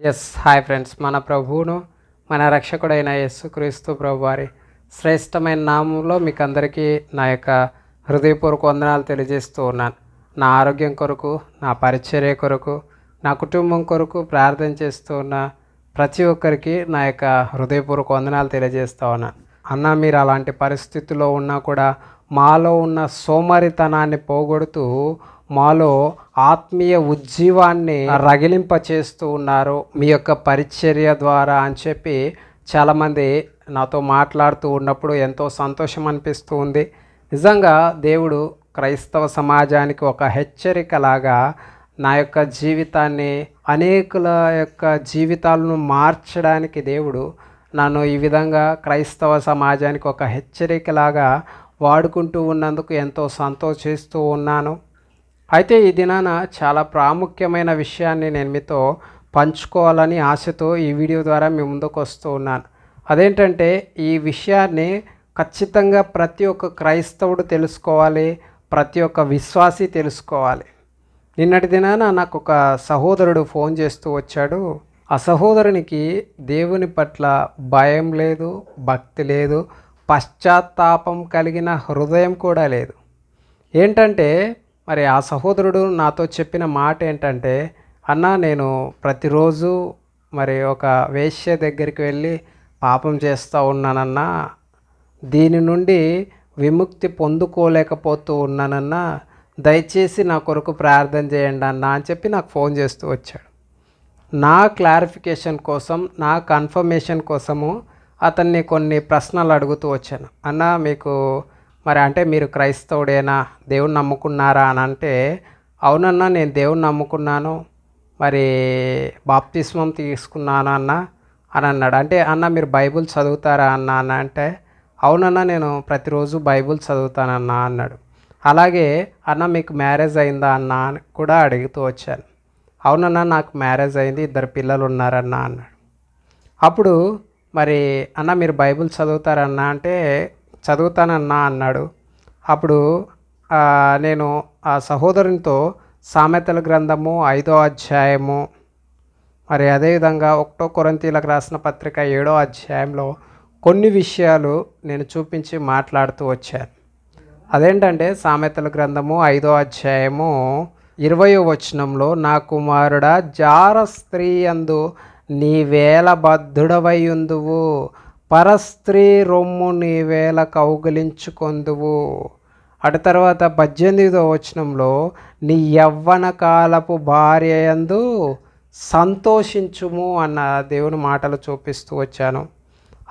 Yes hi friends మన ప్రభువును మన రక్షకుడైన యేసుక్రీస్తు ప్రభు వారి శ్రేష్టమైన నామంలో మీకు అందరికీ నా యొక్క హృదయపూర్వక వందనాలు తెలియజేస్తూ ఉన్నాను. నా ఆరోగ్యం కొరకు నా పరిచర్య కొరకు నా కుటుంబం కొరకు ప్రార్థన చేస్తూ ఉన్న ప్రతి ఒక్కరికి నా యొక్క హృదయపూర్వక వందనాలు తెలియజేస్తూ ఉన్నాను అన్న మీరు అలాంటి పరిస్థితుల్లో ఉన్నా కూడా మాలో ఉన్న సోమరితనాన్ని పోగొడుతూ మాలో ఆత్మీయ ఉజ్జీవాన్ని రగిలింప చేస్తూ ఉన్నారు. మీ యొక్క పరిచర్య ద్వారా అని చెప్పి చాలామంది నాతో మాట్లాడుతూ ఉన్నప్పుడు ఎంతో సంతోషం అనిపిస్తూ ఉంది. నిజంగా దేవుడు క్రైస్తవ సమాజానికి ఒక హెచ్చరికలాగా నా యొక్క జీవితాన్ని అనేకుల యొక్క జీవితాలను మార్చడానికి దేవుడు నన్ను ఈ విధంగా క్రైస్తవ సమాజానికి ఒక హెచ్చరికలాగా వాడుకుంటూ ఉన్నందుకు ఎంతో సంతోషిస్తూ ఉన్నాను. అయితే ఈ దినాన చాలా ప్రాముఖ్యమైన విషయాన్ని నేను మీతో పంచుకోవాలని ఆశతో ఈ వీడియో ద్వారా మీ ముందుకు వస్తూ ఉన్నాను. అదేంటంటే ఈ విషయాన్ని ఖచ్చితంగా ప్రతి ఒక్క క్రైస్తవుడు తెలుసుకోవాలి ప్రతి ఒక్క విశ్వాసి తెలుసుకోవాలి. నిన్నటి దినాన నాకు ఒక సహోదరుడు ఫోన్ చేస్తూ వచ్చాడు. ఆ సహోదరునికి దేవుని పట్ల భయం లేదు భక్తి లేదు పశ్చాత్తాపం కలిగిన హృదయం కూడా లేదు. ఏంటంటే మరి ఆ సహోదరుడు నాతో చెప్పిన మాట ఏంటంటే అన్న నేను ప్రతిరోజు మరి ఒక వేశ్య దగ్గరికి వెళ్ళి పాపం చేస్తూ ఉన్నానన్నా దీని నుండి విముక్తి పొందుకోలేకపోతూ ఉన్నానన్నా దయచేసి నా కొరకు ప్రార్థన చేయండి అన్న అని చెప్పి నాకు ఫోన్ చేస్తూ వచ్చాడు. నా క్లారిఫికేషన్ కోసం నా కన్ఫర్మేషన్ కోసము అతన్ని కొన్ని ప్రశ్నలు అడుగుతూ వచ్చాను. అన్న మీకు మరి అంటే మీరు క్రైస్తవుడేనా? దేవుని నమ్ముకున్నారా అని అంటే అవునన్నా నేను దేవుని నమ్ముకున్నాను మరి బాప్తిస్మం తీసుకున్నాను అన్న అని అన్నాడు. అంటే అన్న మీరు బైబుల్ చదువుతారా అన్న అన్న అంటే అవునన్నా నేను ప్రతిరోజు బైబుల్ చదువుతానన్నా అన్నాడు. అలాగే అన్న మీకు మ్యారేజ్ అయిందా అన్న అని కూడా అడుగుతూ వచ్చాను. అవునన్నా నాకు మ్యారేజ్ అయింది ఇద్దరు పిల్లలు ఉన్నారన్న అన్నాడు. అప్పుడు మరి అన్న మీరు బైబిల్ చదువుతారన్నా అంటే చదువుతానన్నా అన్నాడు. అప్పుడు నేను ఆ సహోదరునితో సామెతల గ్రంథము ఐదో అధ్యాయము మరి అదేవిధంగా ఒకటో కొరంతీలకు రాసిన పత్రిక ఏడో అధ్యాయంలో కొన్ని విషయాలు నేను చూపించి మాట్లాడుతూ వచ్చాను. అదేంటంటే సామెతల గ్రంథము ఐదో అధ్యాయము ఇరవయో వచనంలో నా కుమారుడా జార స్త్రీ అందు నీవేల బద్ధుడవై ఉందువు. పరస్త్రీ రొమ్ము నీవేల కౌగిలించుకొందువు. అటు తర్వాత పద్దెనిమిదో వచనంలో నీ యవ్వన కాలపు భార్య యందు సంతోషించుము అన్న దేవుని మాటలు చూపిస్తూ వచ్చాను.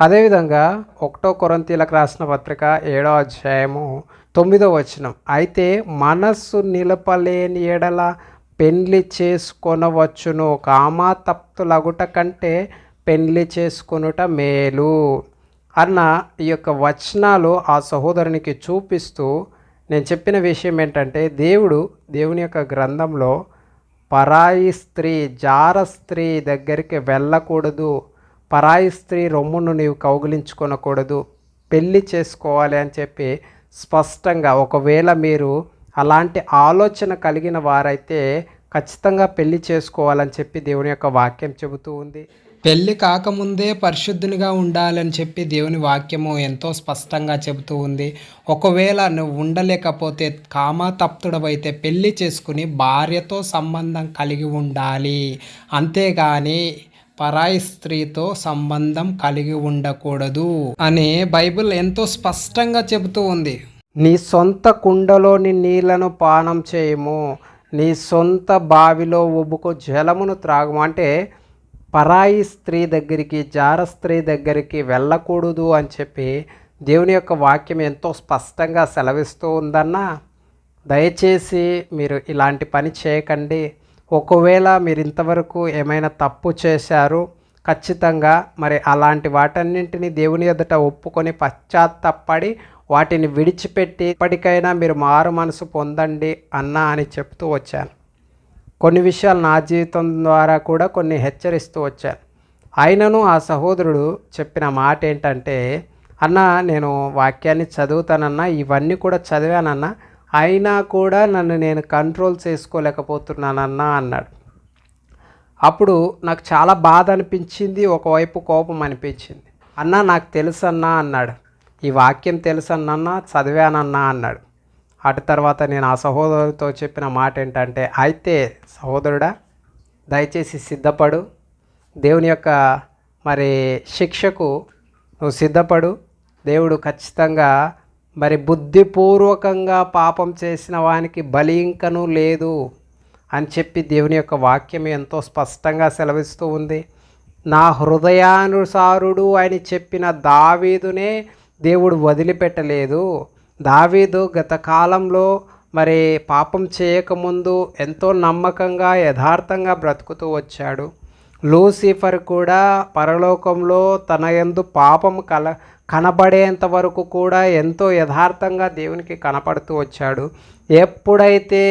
అదేవిధంగా ఒకటో కొరంతీలకు రాసిన పత్రిక ఏడో అధ్యాయము తొమ్మిదో వచనం. అయితే మనస్సు నిలపలేని ఎడల పెండ్లి చేసుకొనవచ్చును. కామాతప్తులగుట కంటే పెండ్లి చేసుకొనుట మేలు అన్న ఈ యొక్క వచనాలు ఆ సహోదరునికి చూపిస్తూ నేను చెప్పిన విషయం ఏంటంటే దేవుడు దేవుని యొక్క గ్రంథంలో పరాయి స్త్రీ జార స్త్రీ దగ్గరికి వెళ్ళకూడదు. పరాయి స్త్రీ రొమ్మును నీవు కౌగిలించుకొనకూడదు. పెళ్ళి చేసుకోవాలి అని చెప్పి స్పష్టంగా ఒకవేళ మీరు అలాంటి ఆలోచన కలిగిన వారైతే ఖచ్చితంగా పెళ్ళి చేసుకోవాలని చెప్పి దేవుని యొక్క వాక్యం చెబుతూ ఉంది. పెళ్ళి కాకముందే పరిశుద్ధునిగా ఉండాలని చెప్పి దేవుని వాక్యము ఎంతో స్పష్టంగా చెబుతూ ఉంది. ఒకవేళ నువ్వు ఉండలేకపోతే కామతప్తుడవైతే పెళ్ళి చేసుకుని భార్యతో సంబంధం కలిగి ఉండాలి. అంతేగాని పరాయి స్త్రీతో సంబంధం కలిగి ఉండకూడదు అని బైబిల్ ఎంతో స్పష్టంగా చెబుతూ ఉంది. నీ సొంత కుండలోని నీళ్ళను పానం చేయము. నీ సొంత బావిలో ఉబుకు జలమును త్రాగము. అంటే పరాయి స్త్రీ దగ్గరికి జార స్త్రీ దగ్గరికి వెళ్ళకూడదు అని చెప్పి దేవుని యొక్క వాక్యం ఎంతో స్పష్టంగా సెలవిస్తూ ఉందన్నా దయచేసి మీరు ఇలాంటి పని చేయకండి. ఒకవేళ మీరు ఇంతవరకు ఏమైనా తప్పు చేశారు ఖచ్చితంగా మరి అలాంటి వాటన్నింటినీ దేవుని ఎదుట ఒప్పుకొని పశ్చాత్తపడి వాటిని విడిచిపెట్టి ఇప్పటికైనా మీరు మారు మనసు పొందండి అన్నా అని చెప్తూ వచ్చాను. కొన్ని విషయాలు నా జీవితం ద్వారా కూడా కొన్ని హెచ్చరిస్తూ వచ్చాను ఆయనను ఆ సహోదరుడు చెప్పిన మాట ఏంటంటే అన్న నేను వాక్యాన్ని చదువుతానన్నా ఇవన్నీ కూడా చదివానన్నా అయినా కూడా నన్ను నేను కంట్రోల్ చేసుకోలేకపోతున్నానన్నా అన్నాడు. అప్పుడు నాకు చాలా బాధ అనిపించింది ఒకవైపు కోపం అనిపించింది. అన్న నాకు తెలుసు అన్నా అన్నాడు. ఈ వాక్యం తెలుసు చదివానన్నా అన్నాడు. అటు తర్వాత నేను ఆ సహోదరుడితో చెప్పిన మాట ఏంటంటే అయితే సహోదరుడా దయచేసి సిద్ధపడు. దేవుని యొక్క మరి శిక్షకు నువ్వు సిద్ధపడు. దేవుడు ఖచ్చితంగా మరి బుద్ధిపూర్వకంగా పాపం చేసిన వానికి బలి ఇంకనూ లేదు అని చెప్పి దేవుని యొక్క వాక్యం ఎంతో స్పష్టంగా సెలవిస్తూ ఉంది. నా హృదయానుసారుడు అని చెప్పిన దావీదునే దేవుడు వదిలిపెట్టలేదు. దావీదు గత కాలంలో మరి పాపం చేయకముందు ఎంతో నమ్మకంగా యథార్థంగా బ్రతుకుతూ వచ్చాడు. లూసిఫర్ కూడా పరలోకంలో తన ఎందు పాపం కల కనబడేంత వరకు కూడా ఎంతో యథార్థంగా దేవునికి కనపడుతూ వచ్చాడు. ఎప్పుడైతే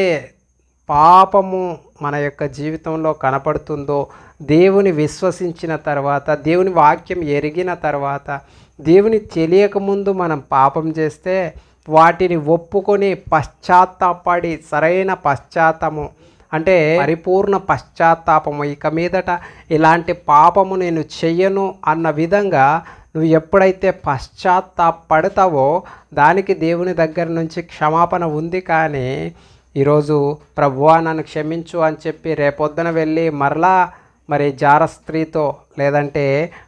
పాపము మన యొక్క జీవితంలో కనపడుతుందో దేవుని విశ్వసించిన తర్వాత దేవుని వాక్యం ఎరిగిన తర్వాత దేవుని తెలియకముందు మనం పాపం చేస్తే వాటిని ఒప్పుకొని పశ్చాత్తాపడి సరైన పశ్చాత్తము అంటే పరిపూర్ణ పశ్చాత్తాపము. ఇక మీదట ఇలాంటి పాపము నేను చెయ్యను అన్న విధంగా నువ్వు ఎప్పుడైతే పశ్చాత్తాపడతావో దానికి దేవుని దగ్గర నుంచి క్షమాపణ ఉంది కానీ ఈరోజు ప్రభువా నన్ను క్షమించు అని చెప్పి రేపొద్దున వెళ్ళి మరలా మరి జార స్త్రీతో లేదంటే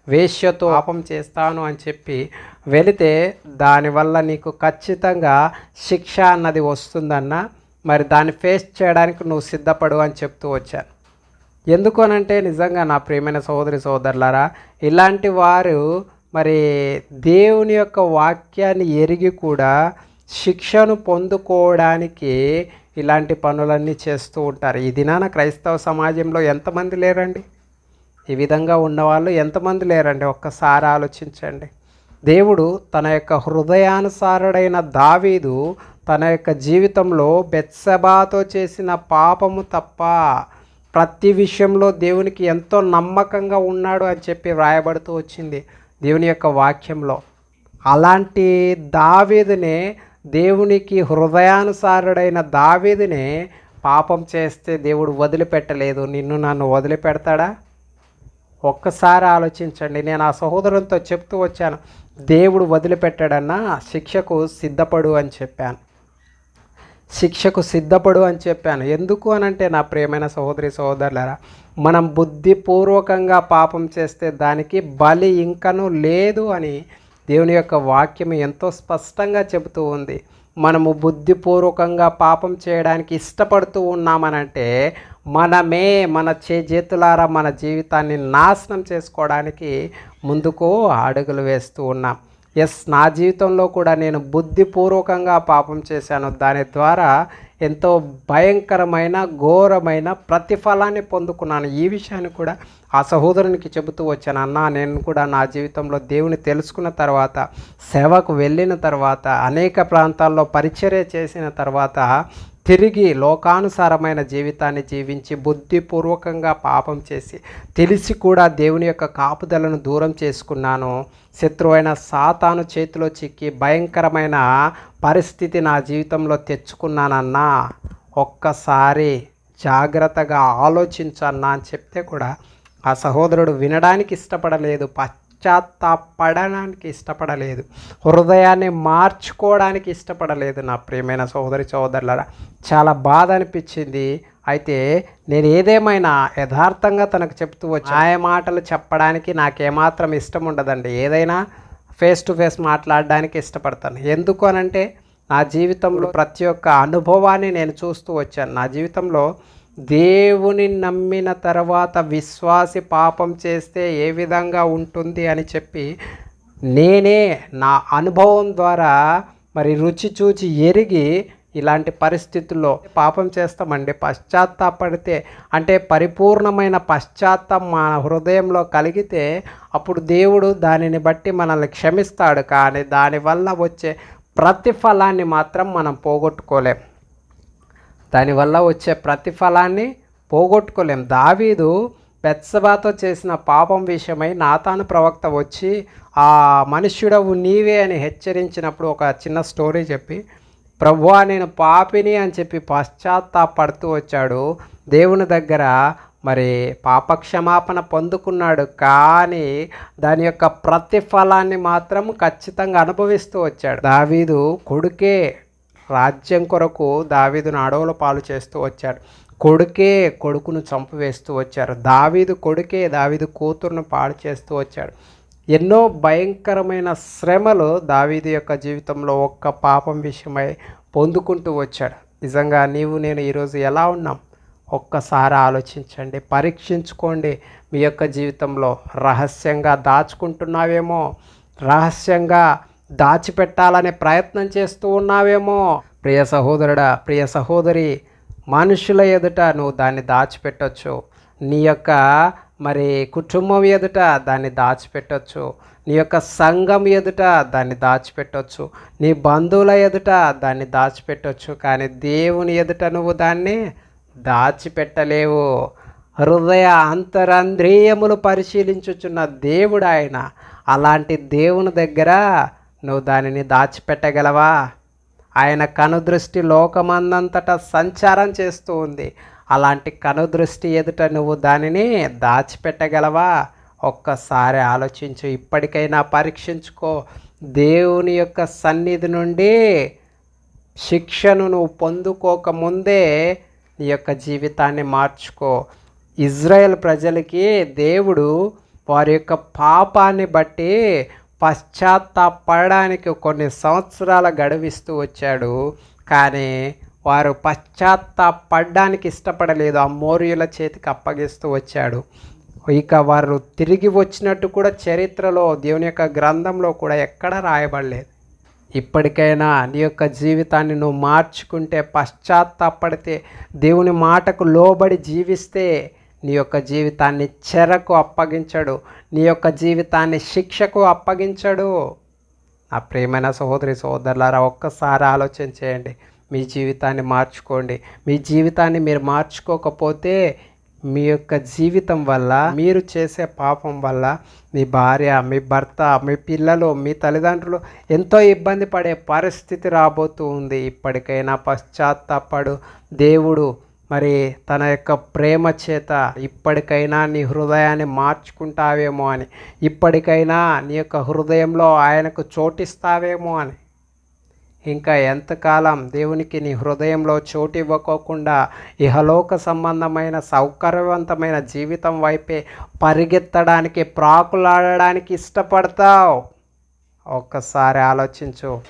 వేశ్యతో పాపం చేస్తాను అని చెప్పి వెళితే దానివల్ల నీకు ఖచ్చితంగా శిక్ష అన్నది వస్తుందన్న మరి దాన్ని ఫేస్ చేయడానికి నువ్వు సిద్ధపడు అని చెప్తూ వచ్చాను. ఎందుకు అనంటే నిజంగా నా ప్రియమైన సహోదరి సోదరులారా ఇలాంటి వారు మరి దేవుని యొక్క వాక్యాన్ని ఎరిగి కూడా శిక్షను పొందుకోవడానికి ఇలాంటి పనులన్నీ చేస్తూ ఉంటారు. ఈ దినాన క్రైస్తవ సమాజంలో ఎంతమంది లేరండి? ఈ విధంగా ఉన్నవాళ్ళు ఎంతమంది లేరండి? ఒక్కసారి ఆలోచించండి. దేవుడు తన యొక్క హృదయానుసారుడైన దావీదు తన యొక్క జీవితంలో బెత్సబాతో చేసిన పాపము తప్ప ప్రతి విషయంలో దేవునికి ఎంతో నమ్మకంగా ఉన్నాడు అని చెప్పి వ్రాయబడుతూ వచ్చింది దేవుని యొక్క వాక్యంలో. అలాంటి దావీదునే దేవునికి హృదయానుసారుడైన దావీదునే పాపం చేస్తే దేవుడు వదిలిపెట్టలేదు. నిన్ను నన్ను వదిలిపెడతాడా? ఒక్కసారి ఆలోచించండి. నేను ఆ సహోదరునితో చెప్తూ వచ్చాను. దేవుడు వదిలిపెట్టాడన్నా శిక్షకు సిద్ధపడు అని చెప్పాను. శిక్షకు సిద్ధపడు అని చెప్పాను. ఎందుకు అనంటే నా ప్రియమైన సహోదరి సహోదరులరా మనం బుద్ధిపూర్వకంగా పాపం చేస్తే దానికి బలి ఇంకనూ లేదు అని దేవుని యొక్క వాక్యం ఎంతో స్పష్టంగా చెబుతూ ఉంది. మనము బుద్ధిపూర్వకంగా పాపం చేయడానికి ఇష్టపడుతూ ఉన్నామనంటే మనమే మన చేతులారా మన జీవితాన్ని నాశనం చేసుకోవడానికి ముందుకు అడుగులు వేస్తూ ఉన్నాం. ఎస్ నా జీవితంలో కూడా నేను బుద్ధిపూర్వకంగా పాపం చేశాను. దాని ద్వారా ఎంతో భయంకరమైన ఘోరమైన ప్రతిఫలాన్ని పొందుకున్నాను. ఈ విషయాన్ని కూడా ఆ సహోదరునికి చెబుతూ వచ్చాను. అన్న నేను కూడా నా జీవితంలో దేవుని తెలుసుకున్న తర్వాత సేవకు వెళ్ళిన తర్వాత అనేక ప్రాంతాల్లో పరిచర్య చేసిన తర్వాత తిరిగి లోకానుసారమైన జీవితాన్ని జీవించి బుద్ధిపూర్వకంగా పాపం చేసి తెలిసి కూడా దేవుని యొక్క కాపుదలను దూరం చేసుకున్నాను. శత్రువైన సాతాను చేతిలో చిక్కి భయంకరమైన పరిస్థితి నా జీవితంలో తెచ్చుకున్నానన్నా ఒక్కసారి జాగ్రత్తగా ఆలోచించన్నా అని చెప్తే కూడా ఆ సహోదరుడు వినడానికి ఇష్టపడలేదు. పశ్చాత్తాపడడానికి ఇష్టపడలేదు. హృదయాన్ని మార్చుకోవడానికి ఇష్టపడలేదు నా ప్రియమైన సోదరి సోదరులరా చాలా బాధ అనిపించింది. అయితే నేను ఏదేమైనా యథార్థంగా తనకు చెప్తూ వచ్చి. న్యాయ మాటలు చెప్పడానికి నాకేమాత్రం ఇష్టం ఉండదండి. ఏదైనా ఫేస్ టు ఫేస్ మాట్లాడడానికి ఇష్టపడతాను. ఎందుకు అనంటే నా జీవితంలో ప్రతి ఒక్క అనుభవాన్ని నేను చూస్తూ వచ్చాను. నా జీవితంలో దేవుని నమ్మిన తర్వాత విశ్వాసి పాపం చేస్తే ఏ విధంగా ఉంటుంది అని చెప్పి నేనే నా అనుభవం ద్వారా మరి రుచి చూచి ఎరిగి ఇలాంటి పరిస్థితుల్లో పాపం చేస్తామండి. పశ్చాత్తాపడితే అంటే పరిపూర్ణమైన పశ్చాత్తం మన హృదయంలో కలిగితే అప్పుడు దేవుడు దానిని బట్టి మనల్ని క్షమిస్తాడు. కానీ దానివల్ల వచ్చే ప్రతిఫలాన్ని మాత్రం మనం పోగొట్టుకోలేం. దానివల్ల వచ్చే ప్రతిఫలాన్ని పోగొట్టుకోలేం. దావీదు బెత్సబాతో చేసిన పాపం విషయమై నాతాను ప్రవక్త వచ్చి ఆ మనుష్యుడవు నీవే అని హెచ్చరించినప్పుడు ఒక చిన్న స్టోరీ చెప్పి ప్రభువా నేను పాపిని అని చెప్పి పశ్చాత్తాపడుతూ వచ్చాడు. దేవుని దగ్గర మరి పాపక్షమాపణ పొందుకున్నాడు. కానీ దాని యొక్క ప్రతిఫలాన్ని మాత్రం ఖచ్చితంగా అనుభవిస్తూ వచ్చాడు. దావీదు కొడుకే రాజ్యం కొరకు దావీదును అడవుల పాలు చేస్తూ వచ్చాడు. కొడుకే కొడుకును చంపివేస్తూ వచ్చారు. దావీదు కొడుకే దావీదు కూతురును పాడు చేస్తూ వచ్చాడు. ఎన్నో భయంకరమైన శ్రమలు దావీదు యొక్క జీవితంలో ఒక్క పాపం విషయమై పొందుకుంటూ వచ్చాడు. నిజంగా నీవు నేను ఈరోజు ఎలా ఉన్నాం? ఒక్కసారి ఆలోచించండి పరీక్షించుకోండి. మీ యొక్క జీవితంలో రహస్యంగా దాచుకుంటున్నావేమో? రహస్యంగా దాచిపెట్టాలనే ప్రయత్నం చేస్తూ ఉన్నావేమో. ప్రియ సహోదరుడా ప్రియ సహోదరి మనుషుల ఎదుట నువ్వు దాన్ని దాచిపెట్టొచ్చు. నీ యొక్క మరి కుటుంబం ఎదుట దాన్ని దాచిపెట్టచ్చు. నీ యొక్క సంఘం ఎదుట దాన్ని దాచిపెట్టొచ్చు. నీ బంధువుల ఎదుట దాన్ని దాచిపెట్టొచ్చు. కానీ దేవుని ఎదుట నువ్వు దాన్ని దాచిపెట్టలేవు. హృదయ అంతరంధ్రేయములు పరిశీలించుచున్న దేవుడు ఆయన. అలాంటి దేవుని దగ్గర నువ్వు దానిని దాచిపెట్టగలవా? ఆయన కనుదృష్టి లోకమందంతటా సంచారం చేస్తూ ఉంది. అలాంటి కనుదృష్టి ఎదుట నువ్వు దానిని దాచిపెట్టగలవా? ఒక్కసారి ఆలోచించు ఇప్పటికైనా పరీక్షించుకో. దేవుని యొక్క సన్నిధి నుండి శిక్షను నువ్వు పొందుకోకముందే నీ యొక్క జీవితాన్ని మార్చుకో. ఇజ్రాయెల్ ప్రజలకి దేవుడు వారి యొక్క పాపాన్ని బట్టి పశ్చాత్తాపడడానికి కొన్ని సంవత్సరాల గడువిస్తూ వచ్చాడు. కానీ వారు పశ్చాత్తాపడడానికి ఇష్టపడలేదు. ఆ మోర్యుల చేతికి అప్పగిస్తూ వచ్చాడు. ఇక వారు తిరిగి వచ్చినట్టు కూడా చరిత్రలో దేవుని యొక్క గ్రంథంలో కూడా ఎక్కడ రాయబడలేదు. ఇప్పటికైనా నీ యొక్క జీవితాన్ని నువ్వు మార్చుకుంటే పశ్చాత్తాపడితే దేవుని మాటకు లోబడి జీవిస్తే నీ యొక్క జీవితాన్ని చెరకు అప్పగించడు. నీ యొక్క జీవితాన్ని శిక్షకు అప్పగించడు. నా ప్రియమైన సహోదరి సహోదరులారా ఒక్కసారి ఆలోచన చేయండి. మీ జీవితాన్ని మార్చుకోండి. మీ జీవితాన్ని మీరు మార్చుకోకపోతే మీ యొక్క జీవితం వల్ల మీరు చేసే పాపం వల్ల మీ భార్య మీ భర్త మీ పిల్లలు మీ తల్లిదండ్రులు ఎంతో ఇబ్బంది పడే పరిస్థితి రాబోతూ ఉంది. ఇప్పటికైనా పశ్చాత్తాపడు దేవుడు. మరి తన యొక్క ప్రేమ చేత ఇప్పటికైనా నీ హృదయాన్ని మార్చుకుంటావేమో అని. ఇప్పటికైనా నీ యొక్క హృదయంలో ఆయనకు చోటిస్తావేమో అని. ఇంకా ఎంతకాలం దేవునికి నీ హృదయంలో చోటు ఇవ్వకోకుండా ఇహలోక సంబంధమైన సౌకర్యవంతమైన జీవితం వైపే పరిగెత్తడానికి ప్రాకులాడడానికి ఇష్టపడతావు? ఒక్కసారి ఆలోచించు.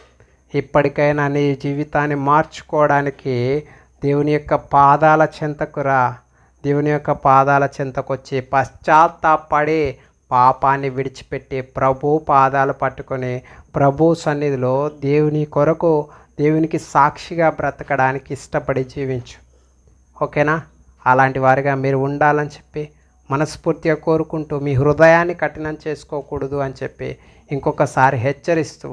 ఇప్పటికైనా నీ జీవితాన్ని మార్చుకోవడానికి దేవుని యొక్క పాదాల చెంతకురా దేవుని యొక్క పాదాల చెంతకొచ్చి పశ్చాత్తాపడే పాపాన్ని విడిచిపెట్టి ప్రభు పాదాలు పట్టుకొని ప్రభు సన్నిధిలో దేవుని కొరకు దేవునికి సాక్షిగా బ్రతకడానికి ఇష్టపడి జీవించు. ఓకేనా? అలాంటి వారిగా మీరు ఉండాలని చెప్పి మనస్ఫూర్తిగా కోరుకుంటూ మీ హృదయాన్ని కఠినం చేసుకోకూడదు అని చెప్పి ఇంకొకసారి హెచ్చరిస్తూ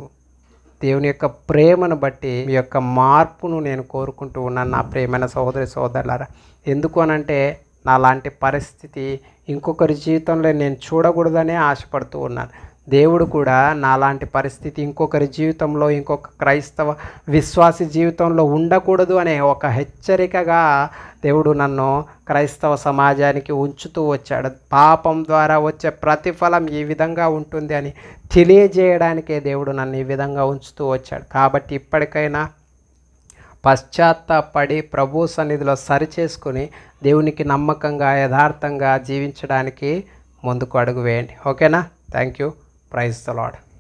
దేవుని యొక్క ప్రేమను బట్టి మీ యొక్క మార్పును నేను కోరుకుంటూ ఉన్నాను నా ప్రేమైన సహోదరి సహోదరులారా. ఎందుకు అనంటే నాలాంటి పరిస్థితి ఇంకొకరి జీవితంలో నేను చూడకూడదనే ఆశపడుతూ ఉన్నాను. దేవుడు కూడా నాలాంటి పరిస్థితి ఇంకొకరి జీవితంలో ఇంకొక క్రైస్తవ విశ్వాసి జీవితంలో ఉండకూడదు అనే ఒక హెచ్చరికగా దేవుడు నన్ను క్రైస్తవ సమాజానికి ఉంచుతూ వచ్చాడు. పాపం ద్వారా వచ్చే ప్రతిఫలం ఈ విధంగా ఉంటుంది అని తెలియజేయడానికే దేవుడు నన్ను ఈ విధంగా ఉంచుతూ వచ్చాడు. కాబట్టి ఇప్పటికైనా పశ్చాత్తాపడి ప్రభు సన్నిధిలో సరిచేసుకుని దేవునికి నమ్మకంగా యథార్థంగా జీవించడానికి ముందుకు అడుగు వేయండి. ఓకేనా? Thank you Praise the Lord.